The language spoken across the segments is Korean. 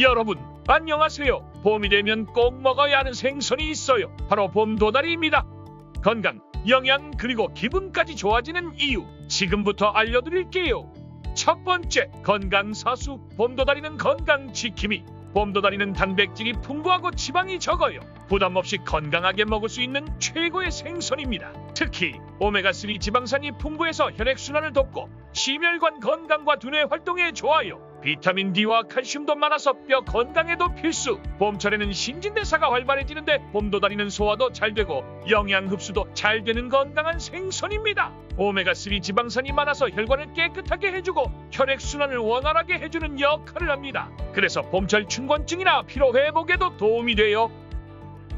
여러분 안녕하세요. 봄이 되면 꼭 먹어야 하는 생선이 있어요. 바로 봄 도다리입니다. 건강, 영양 그리고 기분까지 좋아지는 이유 지금부터 알려드릴게요. 첫 번째 건강 사수 봄도다리는 건강 지킴이 봄도다리는 단백질이 풍부하고 지방이 적어요. 부담 없이 건강하게 먹을 수 있는 최고의 생선입니다. 특히 오메가3 지방산이 풍부해서 혈액순환을 돕고 심혈관 건강과 두뇌 활동에 좋아요. 비타민 D와 칼슘도 많아서 뼈 건강에도 필수. 봄철에는 신진대사가 활발해지는데 봄도다리는 소화도 잘 되고 영양 흡수도 잘 되는 건강한 생선입니다. 오메가3 지방산이 많아서 혈관을 깨끗하게 해주고 혈액순환을 원활하게 해주는 역할을 합니다. 그래서 봄철 춘곤증이나 피로 회복에도 도움이 돼요.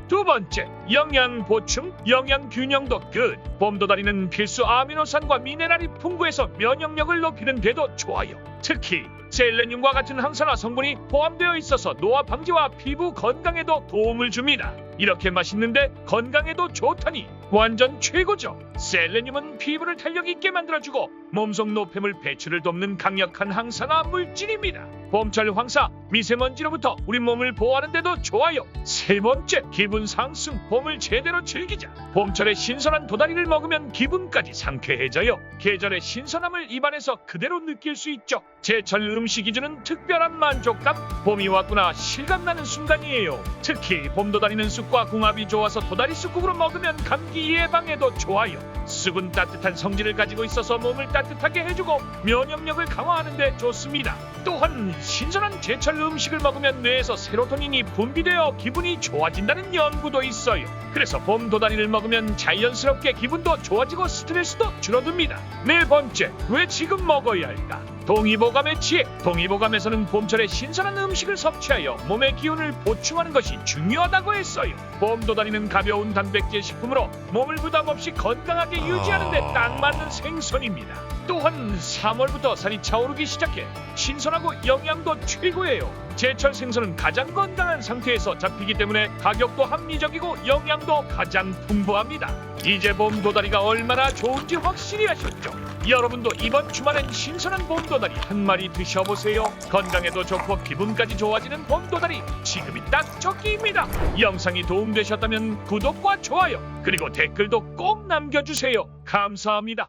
두 번째, 영양 보충, 영양 균형도 끝. 봄도다리는 필수 아미노산과 미네랄이 풍부해서 면역력을 높이는 데도 좋아요. 특히 셀레늄과 같은 항산화 성분이 포함되어 있어서 노화 방지와 피부 건강에도 도움을 줍니다. 이렇게 맛있는데 건강에도 좋다니 완전 최고죠. 셀레늄은 피부를 탄력 있게 만들어주고 몸속 노폐물 배출을 돕는 강력한 항산화 물질입니다. 봄철 황사, 미세먼지로부터 우리 몸을 보호하는데도 좋아요. 세 번째, 기분 상승, 봄을 제대로 즐기자. 봄철에 신선한 도다리를 먹으면 기분까지 상쾌해져요. 계절의 신선함을 입안에서 그대로 느낄 수 있죠. 제철 음식이 주는 특별한 만족감, 봄이 왔구나 실감나는 순간이에요. 특히 봄 도다리는 쑥과 궁합이 좋아서 도다리 쑥국으로 먹으면 감기 예방에도 좋아요. 쑥은 따뜻한 성질을 가지고 있어서 몸을 따뜻하게 해주고 면역력을 강화하는 데 좋습니다. 또한 신선한 제철 음식을 먹으면 뇌에서 세로토닌이 분비되어 기분이 좋아진다는 연구도 있어요. 그래서 봄 도다리를 먹으면 자연스럽게 기분도 좋아지고 스트레스도 줄어듭니다. 네 번째, 왜 지금 먹어야 할까? 동의보감의 지혜 동의보감에서는 봄철에 신선한 음식을 섭취하여 몸의 기운을 보충하는 것이 중요하다고 했어요. 봄도다리는 가벼운 단백질 식품으로 몸을 부담 없이 건강하게 유지하는 데 딱 맞는 생선입니다. 또한 3월부터 살이 차오르기 시작해 신선하고 영양도 최고예요 제철 생선은 가장 건강한 상태에서 잡히기 때문에 가격도 합리적이고 영양도 가장 풍부합니다 이제 봄 도다리가 얼마나 좋은지 확실히 아셨죠? 여러분도 이번 주말엔 신선한 봄 도다리 한 마리 드셔보세요. 건강에도 좋고 기분까지 좋아지는 봄 도다리 지금이 딱 적기입니다. 영상이 도움되셨다면 구독과 좋아요 그리고 댓글도 꼭 남겨주세요. 감사합니다.